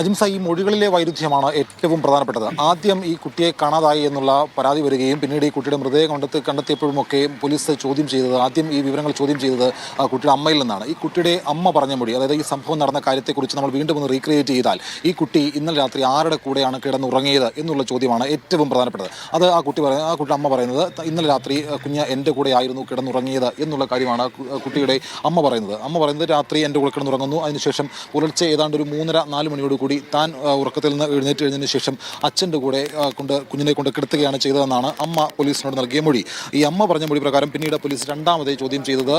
അജിംസ ഈ മൊഴികളിലെ വൈരുദ്ധ്യമാണ് ഏറ്റവും പ്രധാനപ്പെട്ടത്. ആദ്യം ഈ കുട്ടിയെ കാണാതായി എന്നുള്ള പരാതി വരികയും പിന്നീട് ഈ കുട്ടിയുടെ മൃതദേഹം കണ്ടെത്തി കണ്ടെത്തിയപ്പോഴുമൊക്കെ പോലീസ് ചോദ്യം ചെയ്തത് ആദ്യം ഈ വിവരങ്ങൾ ചോദ്യം ചെയ്തത് ആ കുട്ടിയുടെ അമ്മയിൽ നിന്നാണ്. ഈ കുട്ടിയുടെ അമ്മ പറഞ്ഞ മൊഴി അതായത് ഈ സംഭവം നടന്ന കാര്യത്തെക്കുറിച്ച് നമ്മൾ വീണ്ടും ഒന്ന് റീക്രിയേറ്റ് ചെയ്താൽ ഈ കുട്ടി ഇന്നലെ രാത്രി ആരുടെ കൂടെയാണ് കിടന്നുറങ്ങിയത് എന്നുള്ള ചോദ്യമാണ് ഏറ്റവും പ്രധാനപ്പെട്ടത്. അത് ആ കുട്ടി പറയുന്നത് ആ കുട്ടിയുടെ അമ്മ പറയുന്നത് ഇന്നലെ രാത്രി കുഞ്ഞ എന്റെ കൂടെ ആയിരുന്നു കിടന്നുറങ്ങിയത് എന്നുള്ള കാര്യമാണ് കുട്ടിയുടെ അമ്മ പറയുന്നത്. അമ്മ പറയുന്നത് രാത്രി എന്റെ കൂടെ കിടന്നുറങ്ങുന്നു. അതിനുശേഷം പുലർച്ചെ ഏതാണ്ട് ഒരു മൂന്നര നാല് മണിയോട് കൂടി താൻ ഉറക്കത്തിൽ നിന്ന് എഴുന്നേറ്റ് കഴിഞ്ഞതിന് ശേഷം അച്ഛന്റെ കൂടെ കൊണ്ട് കുഞ്ഞിനെ കൊണ്ട് കിടത്തുകയാണ് ചെയ്തതെന്നാണ് അമ്മ പോലീസിനോട് നൽകിയ മൊഴി. ഈ അമ്മ പറഞ്ഞ മൊഴി പ്രകാരം പിന്നീട് പോലീസ് രണ്ടാമത് ചോദ്യം ചെയ്തത്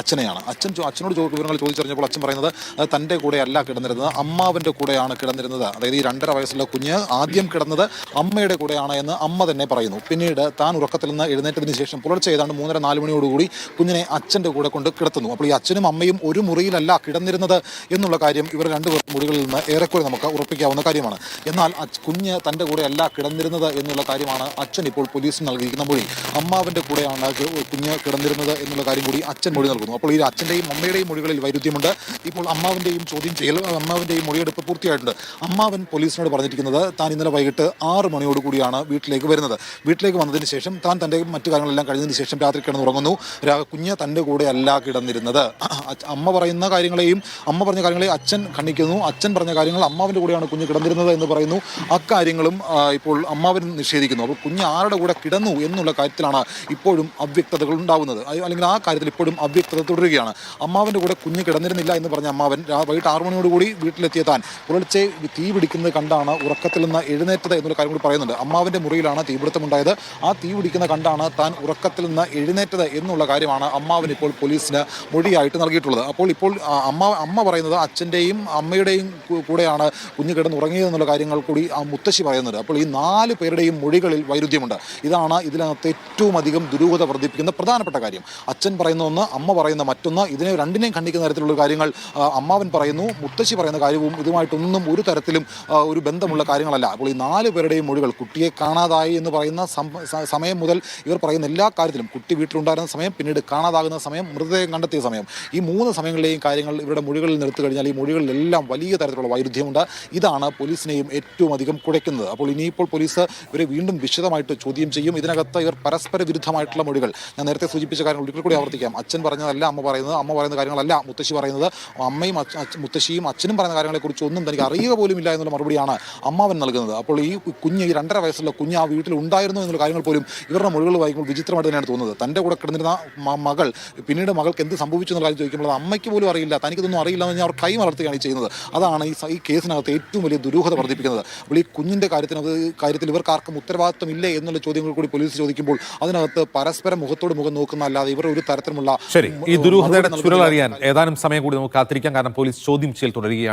അച്ഛനെയാണ്. അച്ഛൻ അച്ഛനോട് വിവരങ്ങൾ ചോദിച്ചറിഞ്ഞപ്പോൾ അച്ഛൻ പറയുന്നത് തന്റെ കൂടെ അല്ല കിടന്നിരുന്നത് അമ്മാവിന്റെ കൂടെയാണ് കിടന്നിരുന്നത്. അതായത് ഈ രണ്ടര വയസ്സുള്ള കുഞ്ഞ് ആദ്യം കിടന്നത് അമ്മയുടെ കൂടെയാണ് എന്ന് അമ്മ തന്നെ പറയുന്നു. പിന്നീട് താൻ ഉറക്കത്തിൽ നിന്ന് എഴുന്നേറ്റതിന് ശേഷം പുലർച്ചെ ഏതാണ്ട് മൂന്നര നാല് മണിയോടുകൂടി കുഞ്ഞിനെ അച്ഛന്റെ കൂടെ കൊണ്ട് കിടത്തുന്നു. അപ്പോൾ ഈ അച്ഛനും അമ്മയും ഒരു മുറിയിലല്ല കിടന്നിരുന്നത് എന്നുള്ള കാര്യം ഇവർ രണ്ടുപേർ മുറികളിൽ നിന്ന് ഏറെക്കുറെ നമുക്ക് ഉറപ്പിക്കാവുന്ന കാര്യമാണ്. എന്നാൽ കുഞ്ഞ് തന്റെ കൂടെ അല്ല കിടന്നിരുന്നത് എന്നുള്ള കാര്യമാണ് അച്ഛൻ ഇപ്പോൾ പോലീസിന് നൽകിയിരിക്കുന്ന മൊഴി. അമ്മാവിന്റെ കൂടെയാണ് കുഞ്ഞ് കിടന്നിരുന്നത് എന്നുള്ള കാര്യം കൂടി അച്ഛൻ മൊഴി നൽകുന്നു. അപ്പോൾ ഈ അച്ഛന്റെയും അമ്മയുടെയും മൊഴികളിൽ വൈരുദ്ധ്യമുണ്ട്. ഇപ്പോൾ അമ്മാവിന്റെയും ചോദ്യം ചെയ്യൽ അമ്മാവിന്റെയും മൊഴിയെടുപ്പ് പൂർത്തിയായിട്ടുണ്ട്. അമ്മാവൻ പോലീസിനോട് പറഞ്ഞിരിക്കുന്നത് താൻ ഇന്നലെ വൈകിട്ട് ആറ് മണിയോട് കൂടിയാണ് വീട്ടിലേക്ക് വരുന്നത്. വീട്ടിലേക്ക് വന്നതിന് ശേഷം താൻ തന്റെ മറ്റു കാര്യങ്ങളെല്ലാം കഴിഞ്ഞതിന് ശേഷം രാത്രി കിടന്നുറങ്ങുന്നു. കുഞ്ഞ് തന്റെ കൂടെ അല്ല കിടന്നിരുന്നത്. അമ്മ പറയുന്ന കാര്യങ്ങളെയും അമ്മ പറഞ്ഞ കാര്യങ്ങളെ അച്ഛൻ ഖണ്ഡിക്കുന്നു. അച്ഛൻ പറഞ്ഞ കാര്യങ്ങൾ അമ്മാവിന്റെ കൂടെയാണ് കുഞ്ഞ് കിടന്നിരുന്നത് എന്ന് പറയുന്നു. അക്കാര്യങ്ങളും ഇപ്പോൾ അമ്മാവൻ നിഷേധിക്കുന്നു. അപ്പോൾ കുഞ്ഞ് ആരുടെ കൂടെ കിടന്നു എന്നുള്ള കാര്യത്തിലാണ് ഇപ്പോഴും അവ്യക്തതകൾ ഉണ്ടാവുന്നത്. അല്ലെങ്കിൽ ആ കാര്യത്തിൽ ഇപ്പോഴും അവ്യക്തത തുടരുകയാണ്. അമ്മാവന്റെ കൂടെ കുഞ്ഞ് കിടന്നിരുന്നില്ല എന്ന് പറഞ്ഞ അമ്മാവൻ വൈകിട്ട് ആറു മണിയോടുകൂടി വീട്ടിലെത്തിയ താൻ പുലർച്ചെ തീ പിടിക്കുന്നത് കണ്ടാണ് ഉറക്കത്തിൽ നിന്ന് എഴുന്നേറ്റത് എന്നുള്ള കാര്യം കൂടി പറയുന്നുണ്ട്. അമ്മാവന്റെ മുറിയിലാണ് തീപിടുത്തമുണ്ടായത്. ആ തീ പിടിക്കുന്ന കണ്ടാണ് താൻ ഉറക്കത്തിൽ നിന്ന് എഴുന്നേറ്റത് എന്നുള്ള കാര്യമാണ് അമ്മാവൻ ഇപ്പോൾ പോലീസിന് മൊഴിയായിട്ട് നൽകിയിട്ടുള്ളത്. അപ്പോൾ ഇപ്പോൾ അമ്മ അമ്മ പറയുന്നത് അച്ഛന്റെയും അമ്മയുടെയും കൂ- കൂടെയാണ് കുഞ്ഞ് കിടന്ന് ഉറങ്ങിയത് എന്നുള്ള കാര്യങ്ങൾ കൂടി ആ മുത്തശ്ശി പറയുന്നുണ്ട്. അപ്പോൾ ഈ നാല് പേരുടെയും മൊഴികളിൽ വൈരുദ്ധ്യമുണ്ട്. ഇതാണ് ഇതിനകത്ത് ഏറ്റവും അധികം ദുരൂഹത വർദ്ധിപ്പിക്കുന്ന പ്രധാനപ്പെട്ട കാര്യം. അച്ഛൻ പറയുന്ന ഒന്ന് അമ്മ പറയുന്ന മറ്റൊന്ന് ഇതിനെ രണ്ടിനെയും ഖണ്ഡിക്കുന്ന തരത്തിലുള്ള കാര്യങ്ങൾ അമ്മാവൻ പറയുന്നു മുത്തശ്ശി പറയുന്ന കാര്യവും ഇതുമായിട്ടൊന്നും ഒരു തരത്തിലും ഒരു ബന്ധമുള്ള കാര്യങ്ങളല്ല. അപ്പോൾ ഈ നാല് പേരുടെയും മൊഴികൾ കുട്ടിയെ കാണാതായി എന്ന് പറയുന്ന സമയം മുതൽ ഇവർ പറയുന്ന എല്ലാ കാര്യത്തിലും കുട്ടി വീട്ടിലുണ്ടായിരുന്ന സമയം പിന്നീട് കാണാതാകുന്ന സമയം മൃതദേഹം കണ്ടെത്തിയ സമയം ഈ മൂന്ന് സമയങ്ങളിലെയും കാര്യങ്ങൾ ഇവരുടെ മൊഴികളിൽ നിർത്തി കഴിഞ്ഞാൽ ഈ മൊഴികളിലെല്ലാം വലിയ തരത്തിലുള്ള വൈരുദ്ധ്യമുണ്ട് ഇതാണ് പോലീസിനെയും ഏറ്റവും അധികം കുഴയ്ക്കുന്നത്. അപ്പോൾ ഇനിയിപ്പോൾ പോലീസ് ഇവരെ വീണ്ടും വിശദമായിട്ട് ചോദ്യം ചെയ്യും. ഇതിനകത്ത് ഇവർ പരസ്പര വിരുദ്ധമായിട്ടുള്ള മൊഴികൾ. ഞാൻ നേരത്തെ സൂചിപ്പിച്ച കാര്യങ്ങൾ ഒരിക്കൽ കൂടി ആവർത്തിക്കാം. അച്ഛൻ പറഞ്ഞതല്ല അമ്മ പറയുന്നത് അമ്മ പറയുന്ന കാര്യങ്ങളല്ല മുത്തശ്ശി പറയുന്നത്. അമ്മയും മുത്തശ്ശിയും അച്ഛനും പറയുന്ന കാര്യങ്ങളെക്കുറിച്ച് ഒന്നും തനിക്ക് അറിയുക പോലും ഇല്ല എന്നുള്ള മറുപടിയാണ് അമ്മാവൻ നൽകുന്നത്. അപ്പോൾ ഈ കുഞ്ഞ് ഈ രണ്ടര വയസ്സുള്ള കുഞ്ഞ് ആ വീട്ടിൽ ഉണ്ടായിരുന്നു എന്നുള്ള കാര്യങ്ങൾ പോലും ഇവരുടെ മൊഴികൾ വായിക്കുമ്പോൾ വിചിത്രമായിട്ട് തന്നെയാണ് തോന്നുന്നത്. തന്റെ കൂടെ കിടന്നിരുന്ന മകൾ പിന്നീട് മകൾക്ക് എന്ത് സംഭവിച്ചു എന്നുള്ള കാര്യം ചോദിക്കുമ്പോൾ അമ്മയ്ക്ക് പോലും അറിയില്ല തനിക്കിതൊന്നും അറിയില്ല എന്ന് ഞാൻ അവർ കൈ വളർത്തുകയാണ് ചെയ്യുന്നത്. അതാണ് ഈ കേസ് കേസിനകത്ത് ഏറ്റവും വലിയ ദുരൂഹത വർദ്ധിപ്പിക്കുന്നത് അപ്പോൾ ഈ കുഞ്ഞിന്റെ കാര്യത്തിന് കാര്യത്തിൽ ഇവർക്ക് ആർക്കും ഉത്തരവാദിത്വം ഇല്ലേ എന്നുള്ള ചോദ്യങ്ങൾ കൂടി പോലീസ് ചോദിക്കുമ്പോൾ അതിനകത്ത് പരസ്പരം മുഖത്തോട് മുഖം നോക്കുന്ന അല്ലാതെ ഇവർ ഒരു തരത്തിലുള്ള ശരി ഈ ദുരൂഹതയുടെ അറിയാൻ ഏതാനും സമയം കൂടി നമുക്ക് കാത്തിരിക്കാം കാരണം പോലീസ് ചോദ്യം ചെയ്യൽ തുടരുകയാണ്